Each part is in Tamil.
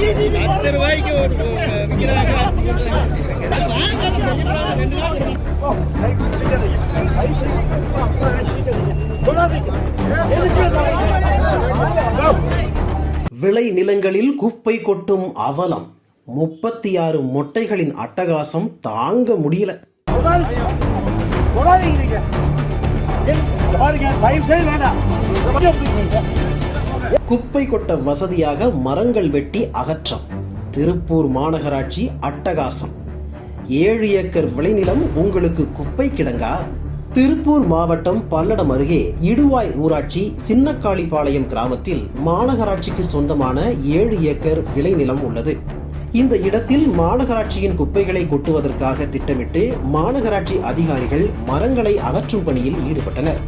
பத்து ரூபாய்க்கு ஒரு விற்கிறாங்க விளை நிலங்களில் குப்பை கொட்டும் அவலம். முப்பத்தி ஆறு மொட்டைகளின் அட்டகாசம் தாங்க முடியல. குப்பை கொட்ட வசதியாக மரங்கள் வெட்டி அகற்றம். திருப்பூர் மாநகராட்சி அட்டகாசம். ஏழு ஏக்கர் விளைநிலம் உங்களுக்கு குப்பை கிடங்கா? திருப்பூர் மாவட்டம் பல்லடம் அருகே இடுவாய் ஊராட்சி சின்னக்காளிப்பாளையம் கிராமத்தில் மாநகராட்சிக்கு சொந்தமான ஏழு ஏக்கர் விளைநிலம் உள்ளது. இந்த இடத்தில் மாநகராட்சியின் குப்பைகளை கொட்டுவதற்காக திட்டமிட்டு மாநகராட்சி அதிகாரிகள் மரங்களை அகற்றும் பணியில் ஈடுபட்டனர்.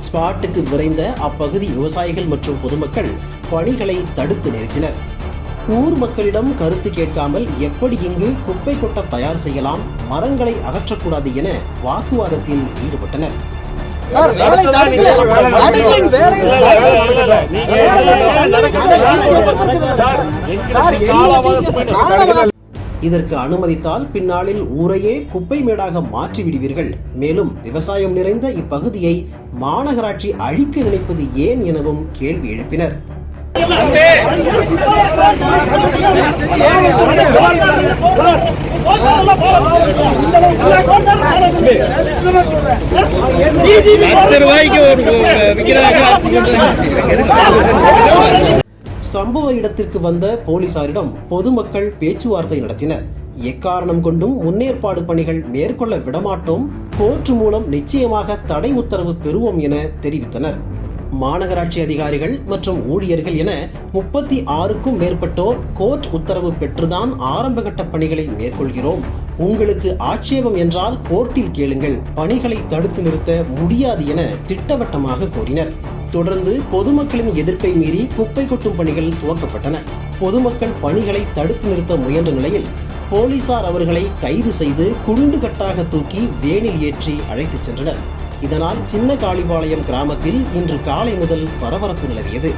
ஸ்பாட்டுக்கு விரைந்த அப்பகுதி விவசாயிகள் மற்றும் பொதுமக்கள் பணிகளை தடுத்து நிறுத்தினர் ஊர் மக்களிடம் கருத்து கேட்காமல் எப்படி இங்கு குப்பை கொட்ட தயார் செய்யலாம் மரங்களை அகற்றக்கூடாது என வாக்குவாதத்தில் ஈடுபட்டனர் இதற்கு அனுமதித்தால் பின்னாளில் ஊரையே குப்பை மேடாக மாற்றி விடுவீர்கள் மேலும் விவசாயம் நிறைந்த இப்பகுதியை மாநகராட்சி அழிக்க நினைப்பது ஏன் எனவும் கேள்வி எழுப்பினர். ரூபாய்க்கு ஒரு சம்பவ இடத்திற்கு வந்த போலீசாரிடம் பொதுமக்கள் பேச்சுவார்த்தை நடத்தினர். எக்காரணம் கொண்டும் முன்னேற்பாடு பணிகள் மேற்கொள்ள விடமாட்டோம். கோர்ட் மூலம் நிச்சயமாக தடை உத்தரவு பெறுவோம் என தெரிவித்தனர். மாநகராட்சி அதிகாரிகள் மற்றும் ஊழியர்கள் என முப்பத்தி ஆறுக்கும் மேற்பட்டோர் கோர்ட் உத்தரவு பெற்றுதான் ஆரம்பகட்ட பணிகளை மேற்கொள்கிறோம். உங்களுக்கு ஆட்சேபம் என்றால் கோர்ட்டில் கேளுங்கள். பணிகளை தடுத்து நிறுத்த முடியாது என திட்டவட்டமாக கூறினர் தொடர்ந்து பொதுமக்களின் எதிர்ப்பை மீறி குப்பை கொட்டும் பணிகள் துவக்கப்பட்டன. பொதுமக்கள் பணிகளை தடுத்து நிறுத்த முயன்ற நிலையில் போலீசார் அவர்களை கைது செய்து குண்டு கட்டாக தூக்கி வேனில் ஏற்றி அழைத்துச் சென்றனர். இதனால் சின்ன காளிபாளையம் கிராமத்தில் இன்று காலை முதல் பரபரப்பு நிலவியது.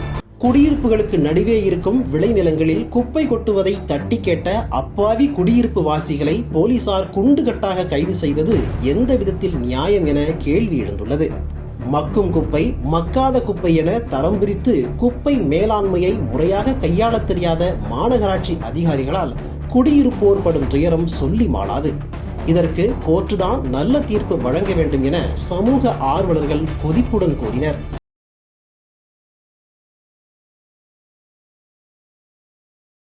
குடியிருப்புகளுக்கு நடுவே இருக்கும் விளைநிலங்களில் குப்பை கொட்டுவதை தட்டி கேட்ட அப்பாவி குடியிருப்பு வாசிகளை போலீசார் குண்டு கட்டாக கைது செய்தது எந்த விதத்தில் நியாயம் என கேள்வி எழுந்துள்ளது. மக்கும் குப்பை மக்காத குப்பை என தரம் பிரித்து குப்பை மேலாண்மையை முறையாக கையாளத் தெரியாத மாநகராட்சி அதிகாரிகளால் குடியிருப்போர் படும் துயரம் சொல்லி மாளாது. இதற்கு கோர்ட்டுதான் நல்ல தீர்ப்பு வழங்க வேண்டும் என சமூக ஆர்வலர்கள் கொதிப்புடன் கூறினர்.